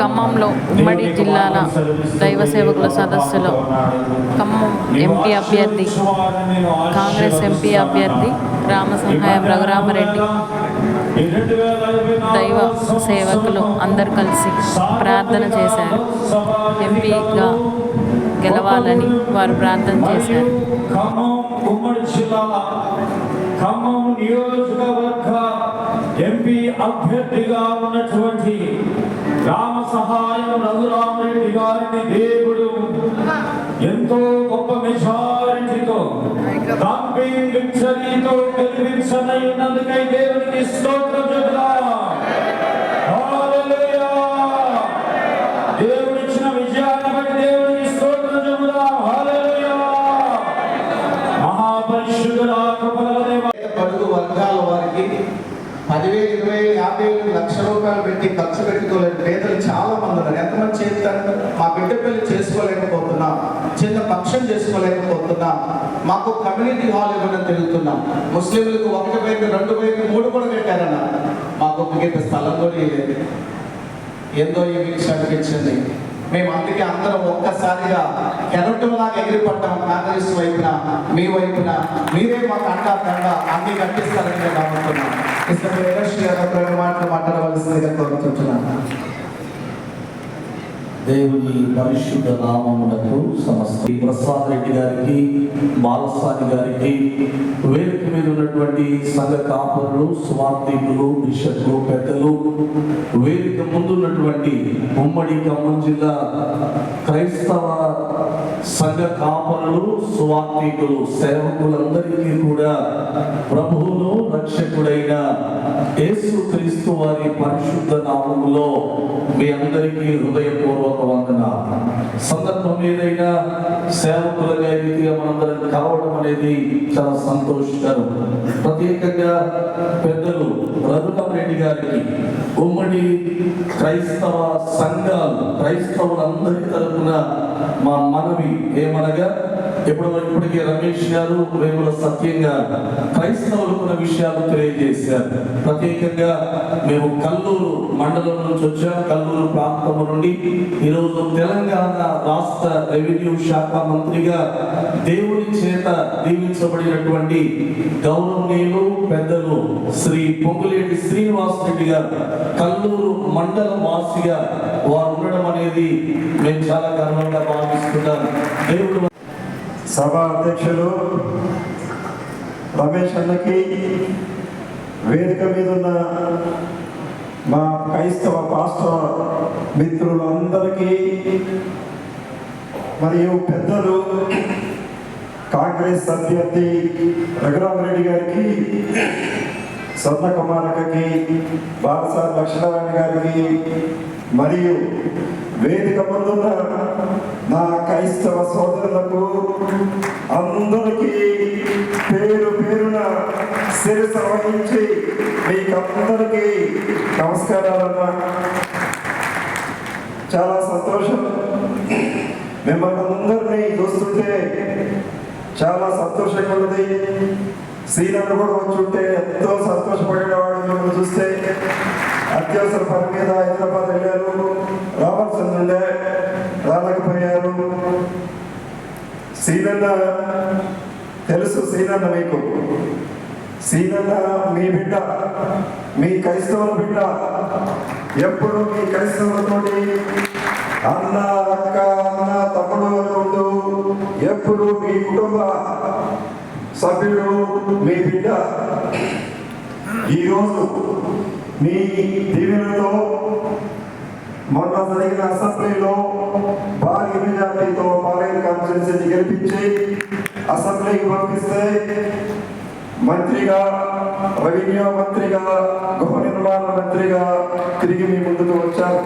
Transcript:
ఖమ్మంలో ఉమ్మడి జిల్లాల దైవ సేవకుల సదస్సులో ఖమ్మం ఎంపీ అభ్యర్థి కాంగ్రెస్ ఎంపీ అభ్యర్థి రామసహాయం రఘురామరెడ్డి దైవ సేవకులు అందరు కలిసి ప్రార్థన చేశారు. ఎంపీగా గెలవాలని వారు ప్రార్థన చేశారు. ఖమ్మం ఖమ్మం నియోజకవర్గ ఎంపీ అభ్యర్థిగా ఉన్నటువంటి రామ సహాయం రఘురామరెడ్డి గారిని దేవుడు ఎంతో గొప్ప మెజారిటీతో డంపింగ్ విక్టరీతో దేవుడికి ఇరవై లక్ష రూపాయలు పెట్టి ఖర్చు పెట్టుకోలేని పేదలు చాలా మంది ఉన్నారు. ఎంతమంది చేస్తారు? మా బిడ్డ పెళ్ళి చేసుకోలేకపోతున్నాం చిన్న పక్షం చేసుకోలేకపోతున్నాం మాకు కమ్యూనిటీ హాల్ ఇవ్వడం తిరుగుతున్నాం. ముస్లింలకు ఒకటి పైకి రెండు పైకి మూడు కూడా పెట్టారన్న మాకు ఒక స్థలం కూడా లేదు ఏందో ఈ వీక్ష అనిపించింది మేము అందుకే అందరం ఒక్కసారిగా కెరటంలాగా ఎగిరిపడ్డాం. కాంగ్రెస్ వైపున మీ వైపున. మీరే మాకు అండా కండ అన్ని కట్టిస్తారని నేను నమ్ముతున్నాను ఇష్టం శ్రీ మాటలు మాట్లాడవలసిందిగా కోరుతుంటున్నాను దేవుని పరిశుద్ధ నామములకు సమస్త ప్రసాద్ రెడ్డి గారికి బాలస్వామి గారికి వేదిక మీద ఉన్నటువంటి సంఘ కాపరులు స్వార్థికులు బిషప్లు పెద్దలు వేదిక ముందున్నటువంటి ఉమ్మడి ఖమ్మం జిల్లా క్రైస్తవ సంఘ కాపరులు స్వార్థికులు సేవకులందరికీ కూడా ప్రభువును రక్షకుడైన యేసు క్రీస్తు వారి పరిశుద్ధ నామములో మీ అందరికీ హృదయపూర్వక వందన సందర్భం ఏదైనా సేవకులుగా రీతిగా మనందరం కలవడం అనేది చాలా సంతోషకరం. ప్రత్యేకంగా పెద్దలు రఘురామ్ రెడ్డి గారికి ఉమ్మడి క్రైస్తవ సంఘాలు క్రైస్తవులందరి తరపున మా మనవి ఏమనగా ఇప్పుడు ఇప్పటికే రమేష్ గారు వేముల సత్యంగా గారు క్రైస్తవులు విషయాలు తెలియజేశారు. ప్రత్యేకంగా మేము కల్లూరు మండలం నుంచి వచ్చాం. కల్లూరు ప్రాంతం నుండి ఈరోజు తెలంగాణ రాష్ట్ర రెవెన్యూ శాఖ మంత్రిగా దేవుని చేత దీవించబడినటువంటి గౌరవనీయులు పెద్దలు శ్రీ పొంగులేటి శ్రీనివాస్ రెడ్డి గారు కల్లూరు మండల వాసిగా వారు ఉండడం అనేది మేము చాలా గర్వంగా భావిస్తున్నాం. దేవుడు సభ అధ్యక్షులు రమేష్ అన్నకి వేదిక మీద ఉన్న మా క్రైస్తవ పాస్టర్ మిత్రులందరికీ మరియు పెద్దలు కాంగ్రెస్ అభ్యర్థి రఘురామరెడ్డి గారికి స్వర్ణ కుమారకకి బాలసారి లక్ష్మీనారాయణ గారికి మరియు వేదిక ముందున్న నా క్రైస్తవ సోదరులకు అందరికీ పేరు పేరున శిరస వహించి మీకు అందరికీ నమస్కారాలన్నా చాలా సంతోషం. మిమ్మల్ని అందరినీ చూస్తుంటే చాలా సంతోషంగా ఉన్నది శ్రీనగర్ కూడా వచ్చి ఉంటే ఎంతో సంతోషపడేవాడు మిమ్మల్ని చూస్తే. అత్యవసర పని మీద హైదరాబాద్ వెళ్ళారు. రావాల్సింది ఉండే. సీనన్న తెలుసు సీనన్న మీకు. సీనన్న మీ బిడ్డ మీ క్రైస్తవుల బిడ్డ ఎప్పుడు మీ క్రైస్తవులతోటి అన్న అక్క అన్న తమ్ముడు ఎప్పుడు మీ కుటుంబ సభ్యుడు మీ బిడ్డ. ఈరోజు మీ దీవెనతో మొన్న జరిగిన అసెంబ్లీలో భారీ మెజార్టీతో పాలేరు కాన్స్టిట్యున్సీని గెలిపించి అసెంబ్లీకి పంపిస్తే మంత్రిగా రెవెన్యూ మంత్రిగా గృహ నిర్మాణ మంత్రిగా తిరిగి మీ ముందుకు వచ్చారు.